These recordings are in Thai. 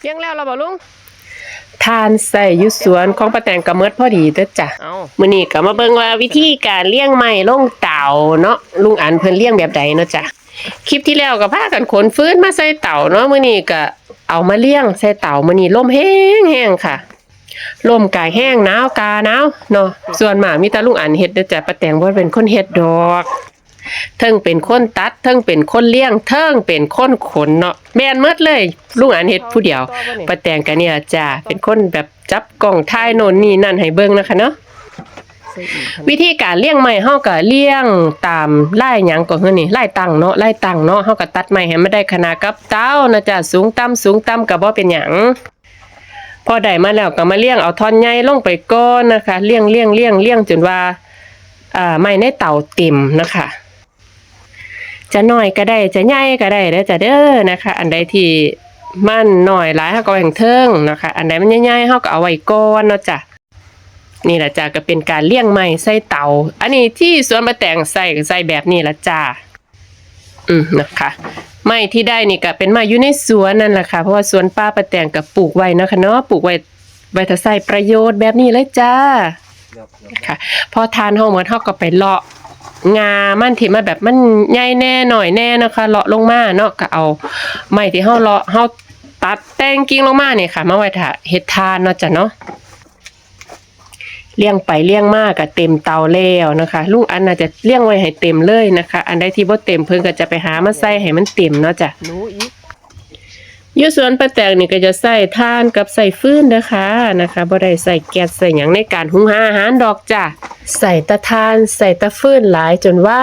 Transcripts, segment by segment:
เลี้ยงแล้วเราบ่ลุงทานใส่อยุสวนของป้าแตงกระเมิดพอดีเด้อจ้ะเอามื้อนี้ก็มาเบิ่งว่าวิธีการเลี้ยงไม้ลงเต่าเนาะลุงอันเพิ่นเลี้ยงแบบใดเนาะจ้ะคลิปที่แล้วก็พากันขนฟื้นมาใส่เต่าเนาะมื้อนี้ก็เอามาเลี้ยงใส่เต่ามื้อนี้ลมแห้งแห้งค่ะลมกายแห้งหนาวกาหนาวเนาะส่วนมากมีแต่ลุงอันเฮ็ดเด้อจ้ะป้าแตงบ่เป็นคนเฮ็ดดอก เทิงเป็นคนตัด เทิงเป็นคนเลี้ยง เทิงเป็นคนขนเนาะแม่นหมดเลยลุงอันเฮ็ดผู้เดียวป้าแตงกันเนี่ยจ้าเป็นคนแบบจับกล่องถ่ายโน่นนี่นั่นให้เบิ่งนะคะเนาะใส่อีกครับวิธีการเลี้ยงไม้เฮาก็เลี้ยงตามลายหยังก็คือนี่ลายตั้งเนาะลายตั้งเนาะเฮาก็ตัดไม้ให้มันได้ขนาดกับเต้านะจ้ะสูงต่ำสูงต่ำก็บ่เป็นหยังพอได้มาแล้วก็มาเลี้ยงเอาท่อนใหญ่ลงไปก่อนนะคะ เลี้ยงเลี้ยงเลี้ยงเลี้ยงจนว่าอ่าไม้ในเต่าเต็มนะคะ จะน้อยก็ได้จะใหญ่ก็ได้เด้อจ้ะเด้อนะคะ อันใดที่มันน้อยหลายเฮาก็ไว้ข้างเทิงนะคะ อันใดมันใหญ่ๆเฮาก็เอาไว้ก่อนเนาะจ้ะนี่แหละจ้าก็เป็นการเลี้ยงไม้ใส่เตา อันนี้ที่สวนมะแตงใส่ก็ใส่แบบนี้ละจ้าอืมนะคะไม้ที่ได้นี่ก็เป็นไม้อยู่ในสวนนั่นแหละค่ะเพราะว่าสวนป้าปะแตงก็ปลูกไว้นะคะเนาะปลูกไว้ไว้ถ้าใส่ประโยชน์แบบนี้เลยจ้าค่ะพอทานเฮาเหมือนเฮาก็ไปเลาะ งามันที่มันแบบมันใหญ่แน่หน่อยแน่นะคะเลาะลงมาเนาะก็เอาไม้ที่เฮาเลาะเฮาตัดแต่งกิ่งลงมาเนี่ยค่ะ มาไว้ถ้าเฮ็ดทานเนาะจ้ะเนาะเลี้ยงไปเลี้ยงมากก็เต็มเตาแล้วนะคะ ลุงอันน่าจะเลี้ยงไว้ให้เต็มเลยนะคะ อันใดที่บ่เต็มเพิ่นก็จะไปหามาใส่ให้มันเต็มเนาะจ้ะอยู่สวนป้าแตงนี่ก็จะใส่ถ่านกับใส่ฟืนนะคะนะคะบ่ได้ใส่แก๊สใส่หยังในการหุงหาอาหารดอกจ้ะ ใส่แตะถ่านใส่แตะฟืนหลายจนว่า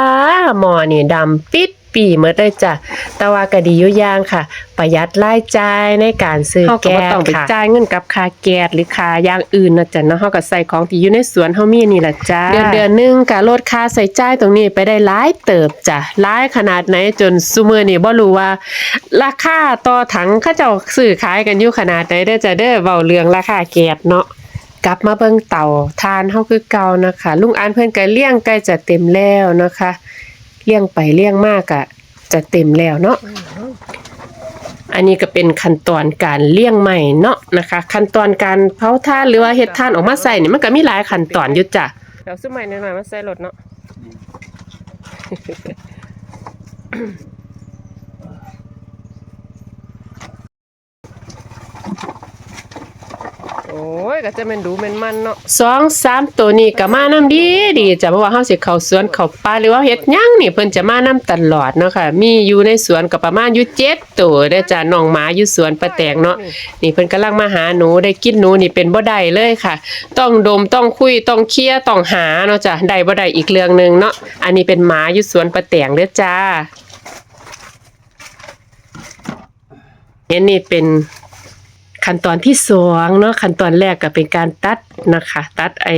หม้อนี่ดำปิดปีหมดเลยจ้ะแต่ว่าก็ดีอยู่อย่างค่ะ ประหยัดรายจ่ายในการซื้อเฮาก็แก๊บ่สต้องไปค่ะจ่ายจ่ายเงินกับค่าแก๊สหรือค่าอย่างอื่นนะจ๊ะเนาะเฮาก็ใส่ของที่อยู่ในสวนเฮามีนี่ล่ะจ้า เดือนเดือนหนึงก็ลดค่าใส่จ่ายตรงนี้ไปได้หลายเติบจ้ะหลายขนาดไหนจนซุมื้อนี้บ่รู้ว่า ราคาต่อถังเขาเจ้าซื้อขายกันอยู่ขนาดไหนเด้อจ้ะเด้อเว้าเรื่องราคาแก๊สเนาะ กลับมาเบิ่งเตาทานเฮาคือเก่านะคะลุงอานเพิ่นก็เลี้ยงใกล้จะเต็มแล้วนะคะเลี้ยงไปเลี้ยงมากอะจะเต็มแล้วเนาะอันนี้ก็เป็นขั้นตอนการเลี้ยงใหม่เนาะนะคะ ขั้นตอนการเผาถ่านหรือว่าเฮ็ดถ่านออกมาใส่นี่มันก็มีหลายขั้นตอนอยู่จ้ะเดี๋ยวซื้อใหม่หน่อยๆมาใส่รถเนาะ โอ้ ยก็จะเป็นดูเป็นมันเนาะสองสามตัวนี้ก็มานํดีดีจ้ะเพราะว่าเฮาสิเข้าสวนเข้าป่าหรือว่าเฮ็ดหยังนี่เพิ่นจะมานํตลอดเนาะค่ะ มีอยู่ในสวนก็ประมาณอยู่7ตัวเด้อจ้ะน้องหมาอยู่สวนป้าแตงเนาะนี่เพิ่นกำลังมาหาหนูได้กินหนูนี่เป็นบ่ได้เลยค่ะ ต้องดมต้องคุยต้องเคลียร์ต้องหาเนาะจ้ะได้บ่ได้อีกเรื่องหนึงเนาะอันนี้เป็นหมาอยู่สวนป้าแตงเด้อจ้าเห็นนี่เป็น ขั้นตอนที่สองเนาะขั้นตอนแรกก็เป็นการตัดนะคะ ตัดไอ้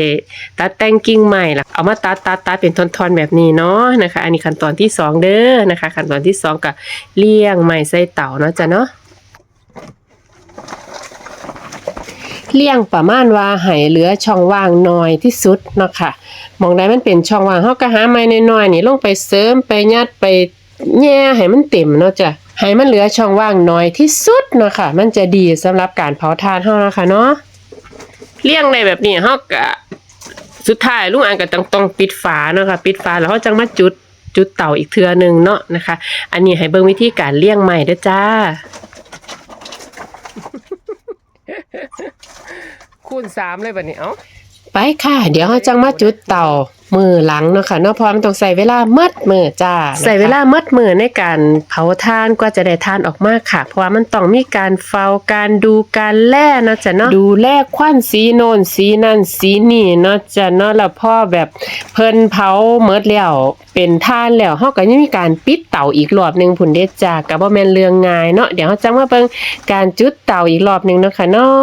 ตัดแต่งกิ่งใหม่ล่ะเอามาตัดตัดตัดเป็นท่อนๆแบบนี้เนาะนะคะ อันนี้ขั้นตอนที่สองเด้อนะคะ ขั้นตอนที่สองก็เลี้ยงไม้ใส่เต่าเนาะจ้ะเนาะเลี่ยงประมาณว่าให้เหลือช่องว่างน้อยที่สุดเนาะค่ะมองใดมันเป็นช่องว่างเฮาก็หาไม้น้อยๆนี่ลงไปเสริมไปยัดไปแย่ให้มันเต็มเนาะจ้ะ ให้มันเหลือช่องว่างน้อยที่สุดเนาะค่ะมันจะดีสำหรับการเผาถ่านเฮานะคะเนาะเลี่ยงได้แบบนี้เฮาก็สุดท้ายลุงอันก็ต้องต้องปิดฝาเนาะค่ะปิดฝาแล้วเฮาจังมาจุดจุดเต่าอีกเทื่อหนึงเนาะนะคะ อันนี้ให้เบิ่งวิธีการเลี่ยงใหม่เด้อจ้า คูณสามเลยบัดนี้เอ้า ไปค่ะ เดี๋ยวเราจังมาจุดเต่ามือหลังเนาะค่ะเนาะเพราะมันต้องใส่เวลามัดมือจ้า ใส่เวลามัดมือในการเผาทานกว่าจะได้ทานออกมาค่ะ เพราะว่ามันต้องมีการเฝ้าการดูการแล่เนาะจ้ะเนาะดูแลควันสีโนนสีนั่นสีนี่เนาะจ้ะเนาะแล้วพอแบบเพิ่นเผาเมิดแล้วเป็นทานแล้วเฮาก็ยังมีการปิดเตาอีกรอบหนึงพุ่นเด้จ้าก็บ่แม่นเรื่องง่ายเนาะเดี๋ยวเฮาจังมาเบิ่งการจุดเตาอีกรอบหนึงเนาะค่ะเนาะ